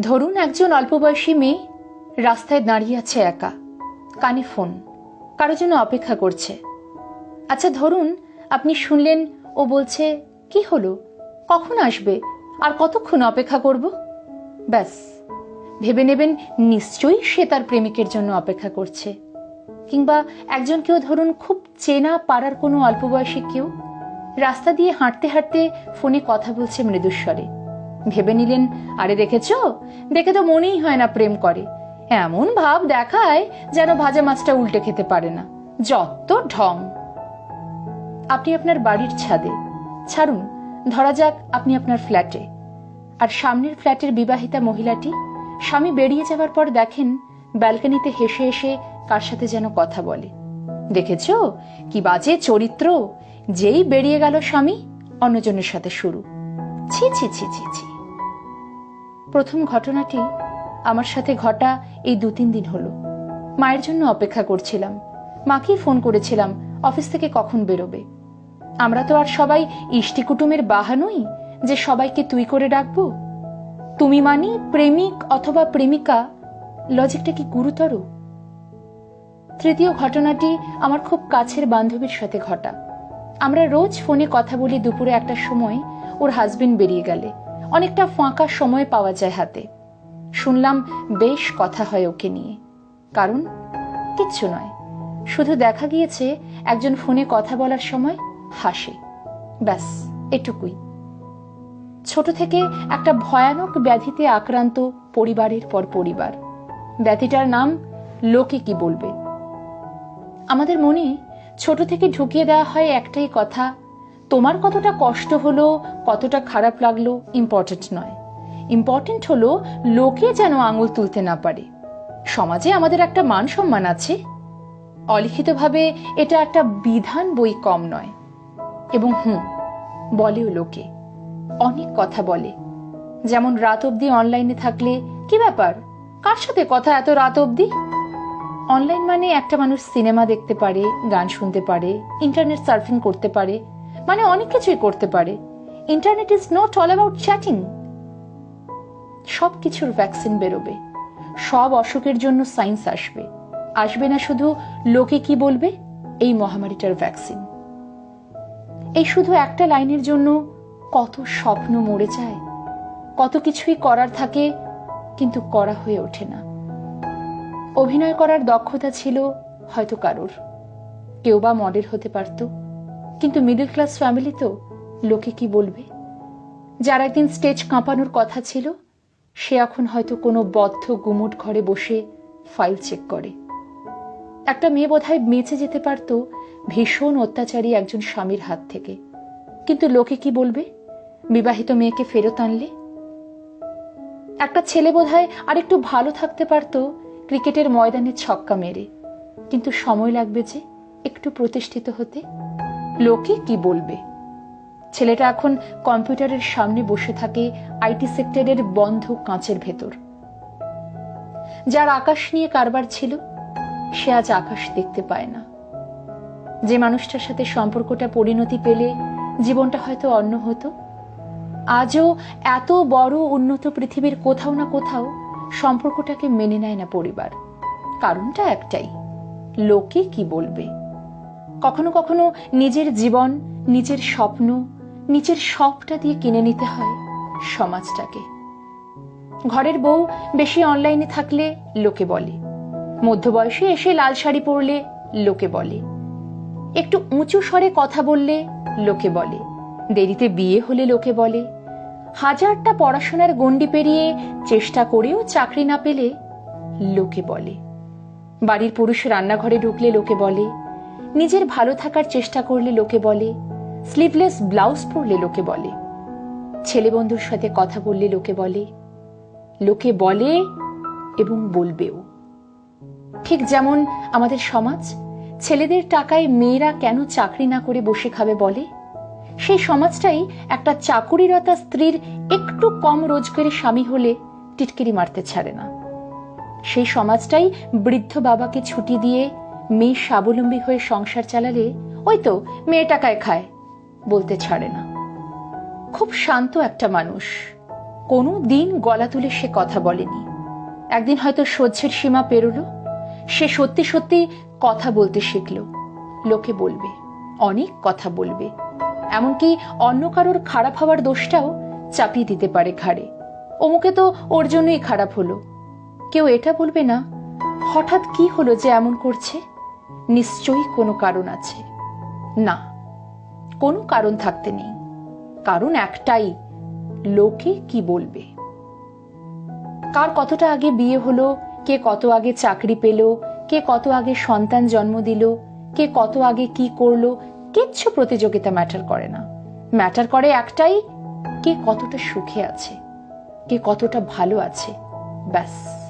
ধরুন একজন অল্পবয়সী মেয়ে রাস্তায় দাঁড়িয়ে আছে একা। কানে ফোন। কারও জন্য অপেক্ষা করছে। আচ্ছা ধরুন আপনি শুনলেন, ও বলছে, কি হলো? কখন আসবে? আর কতক্ষণ অপেক্ষা করব? ব্যাস। ভেবে নেবেন, নিশ্চয়ই সে তার প্রেমিকের জন্য অপেক্ষা করছে। কিংবা একজন কেউ ধরুন খুব চেনা পাড়ার কোনো অল্পবয়সী কেউ রাস্তা দিয়ে হাঁটতে হাঁটতে ফোনে কথা বলছে মৃদুস্বরে। ভেবে নিলেন, আরে দেখেছ? দেখে তো মনেই হয় না প্রেম করে। এমন ভাব দেখায় যেন ভাজা মাছটা উল্টে খেতে পারে না। যত ঢং। আপনি আপনার বাড়ির ছাদে। ছাড়ুন, ধরা যাক আপনি আপনার ফ্ল্যাটে। আর সামনের ফ্ল্যাটের বিবাহিতা মহিলাটি, স্বামী বেরিয়ে যাওয়ার পর দেখেন, ব্যালকনিতে হেসে হেসে কার সাথে যেন কথা বলে। দেখেছ? কি বাজে চরিত্র। যেই বেরিয়ে গেল স্বামী, অন্যজনের সাথে শুরু। ছি ছি ছি ছি ছি। প্রথম ঘটনাটি আমার সাথে ঘটা এই দু তিন দিন হলো। মায়ের জন্য অপেক্ষা করছিলাম। মাকেই ফোন করেছিলাম, অফিস থেকে কখন বেরোবে। আমরা তো আর সবাই ইষ্টি কুটুমের বাহানই যে সবাইকে তুই করে ডাকবো। তুমি মানি প্রেমিক অথবা প্রেমিকা, লজিকটা কি গুরুতর? তৃতীয় ঘটনাটি আমার খুব কাছের বান্ধবীর সাথে ঘটা। আমরা রোজ ফোনে কথা বলি দুপুরে একটা সময় ওর হাজবেন্ড বেরিয়ে গেলে। অনেকটা ফাঁকা সময় পাওয়া যায় হাতে। শুনলাম বেশ কথা হয় ওকে নিয়ে। কারণ কিচ্ছু নয়। শুধু দেখা গিয়েছে একজন ফোনে কথা বলার সময় হাসে। ব্যাস, এটুকুই। ছোট থেকে একটা ভয়ানক ব্যাধিতে আক্রান্ত পরিবারের পর পরিবার। ব্যাধিটার নাম লোকে কি বলবে? আমাদের মনে ছোট থেকে ঢুকিয়ে দেওয়া হয় একটাই কথা তোমার কতটা কষ্ট হলো, কতটা খারাপ লাগল ইম্পর্টেন্ট নয়। ইম্পর্টেন্ট হলো লোকে যেন আঙুল তুলতে না পারে। সমাজে আমাদের একটা মান সম্মান আছে। অলিখিতভাবে এটা একটা বিধান বই কম নয়। এবং হুম বলেও লোকে। অনেক কথা বলে। যেমন রাত অবধি অনলাইনে থাকলে কি ব্যাপার? কার সাথে কথা এত রাত অবধি? অনলাইন মানে একটা মানুষ সিনেমা দেখতে পারে, গান শুনতে পারে ইন্টারনেট সার্ফিং করতে পারে মানে অনেক কিছুই করতে পারে। Internet is not all about chatting সব কিছুর ভ্যাকসিন বেরোবে। সব অসুখের জন্য সায়েন্স আসবে। আসবে না শুধু লোকে কি বলবে? এই মহামারীটার ভ্যাকসিন এই শুধু একটা লাইনের জন্য কত স্বপ্ন মরে যায়। কত কিছুই করার থাকে, কিন্তু করা হয়ে ওঠে না। অভিনয় করার দক্ষতা ছিল হয়তো কারোর। কেউ বা মডেল হতে পারত। কিন্তু মিডল ক্লাস ফ্যামিলি তো লোকে কি বলবে? যার একদিন স্টেজ কাঁপানোর কথা ছিল, সে এখন হয়তো কোনো বদ্ধ গুমুট ঘরে বসে ফাইল চেক করে। একটা মেয়ে বোধহয় বেঁচে যেতে পারত ভীষণ অত্যাচারী একজন স্বামীর হাত থেকে। কিন্তু লোকে কি বলবে? বিবাহিত মেয়েকে ফেরত আনলে? একটা ছেলে বোধহয় আর একটু ভালো থাকতে পারত ক্রিকেটের ময়দানে ছক্কা মেরে। কিন্তু সময় লাগবে যে একটু প্রতিষ্ঠিত হতে। লোকে কি বলবে? ছেলেটা এখন কম্পিউটারের সামনে বসে থাকে আইটি সেক্টরের বন্ধ কাঁচের ভেতর। যার আকাশ নিয়ে কারবার ছিল, সে আজ আকাশ দেখতে পায় না। যে মানুষটার সাথে সম্পর্কটা পরিণতি পেলে জীবনটা হয়তো অন্য হতো, আজও এত বড় উন্নত পৃথিবীর কোথাও না কোথাও সম্পর্কটাকে মেনে নেয় না পরিবার। কারণটা একটাই, লোকে কি বলবে? কখনো কখনো নিজের জীবন, নিজের স্বপ্ন, নিজের সবটা দিয়ে কিনে নিতে হয় সমাজটাকে। ঘরের বউ বেশি অনলাইনে থাকলে লোকে বলে। মধ্যবয়সে এসে লাল শাড়ি পরলে লোকে বলে। একটু উঁচু স্বরে কথা বললে লোকে বলে। দেরিতে বিয়ে হলে লোকে বলে। হাজারটা পড়াশোনার গণ্ডি পেরিয়ে চেষ্টা করেও চাকরি না পেলে লোকে বলে। বাড়ির পুরুষ রান্নাঘরে ঢুকলে লোকে বলে নিজের ভালো থাকার চেষ্টা করলে লোকে বলে স্লিভলেস ব্লাউজ পরলে লোকে বলে। ছেলে বন্ধুর সাথে কথা বললে লোকে বলে লোকে বলে এবং বলবেও। ঠিক যেমন আমাদের সমাজ, ছেলেদের টাকায় মেয়েরা কেন চাকরি না করে বসে খাবে বলে? সেই সমাজটাই একটা চাকুরিরতা স্ত্রীর একটু কম রোজগারের স্বামী হলে টিটকিরি মারতে ছাড়ে না। সেই সমাজটাই বৃদ্ধ বাবাকে ছুটি দিয়ে মেয়ে স্বাবলম্বী হয়ে সংসার চালালে ওই তো মেয়ে টাকায় খায়, বলতে ছাড়ে না। খুব শান্ত একটা মানুষ। কোনো দিন গলা তুলে সে কথা বলেনি। একদিন হয়তো সহ্যের সীমা পেরোলো। সে সত্যি সত্যি কথা বলতে শিখলো। লোকে বলবে, অনেক কথা বলবে। এমনকি অন্য কারোর খারাপ হওয়ার দোষটাও চাপিয়ে দিতে পারে ঘাড়ে। অমুকে তো ওর জন্যই খারাপ হলো। কেউ এটা বলবে না, হঠাৎ কি হলো যে এমন করছে? নিশ্চয়ই কোনো কারণ আছে। না, কোনো কারণ থাকতে নেই। কারণ একটাই, লোকে কি বলবে? কার কতটা আগে বিয়ে হলো, কে কত আগে চাকরি পেল, কে কত আগে সন্তান জন্ম দিল, কে কত আগে কি করল, কিচ্ছু প্রতিযোগিতা ম্যাটার করে না। ম্যাটার করে একটাই, কে কতটা সুখে আছে, কে কতটা ভালো আছে, ব্যাস।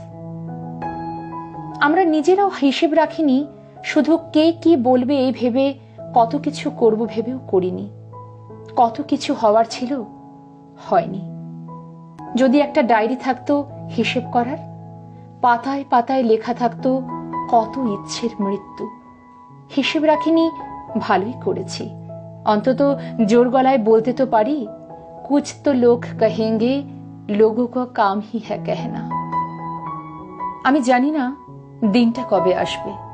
আমরা নিজেরাও হিসেব রাখিনি শুধু কে কি বলবে এই ভেবে কত কিছু করব ভেবেও করিনি। কত কিছু হওয়ার ছিল হয়নি। যদি একটা ডায়েরি থাকতো হিসেব করার, পাতায় পাতায় লেখা থাকতো কত ইচ্ছের মৃত্যু। হিসেব রাখিনি, ভালোই করেছি। অন্তত জোর গলায় বলতে তো পারি, কুছ তো লোক কহেঙ্গে, লোগো কাম হি হ্যা কেহনা। আমি জানি না দিনটা কবে আসবে।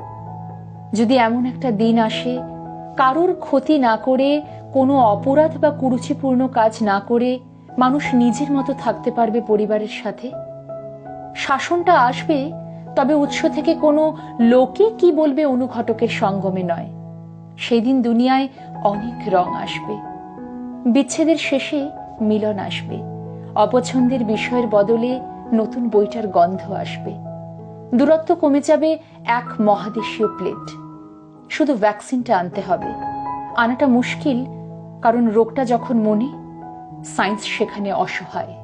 যদি এমন একটা দিন আসে, কারোর ক্ষতি না করে, কোনো অপরাধ বা কুরুচিপূর্ণ কাজ না করে, মানুষ নিজের মতো থাকতে পারবে পরিবারের সাথে? শাসনটা আসবে, তবে উৎস থেকে কোনো লোকে কি বলবে অনুঘটকের সঙ্গমে নয়। সেই দিন দুনিয়ায় অনেক রং আসবে। বিচ্ছেদের শেষে মিলন আসবে। অপছন্দের বিষয়ের বদলে নতুন বইটার গন্ধ আসবে। দূরত্ব কমে যাবে এক মহাদেশীয় প্লেট। শুধু ভ্যাকসিনটা আনতে হবে। আনাটা মুশকিল, কারণ রোগটা যখন মনে, সায়েন্স সেখানে অসহায়।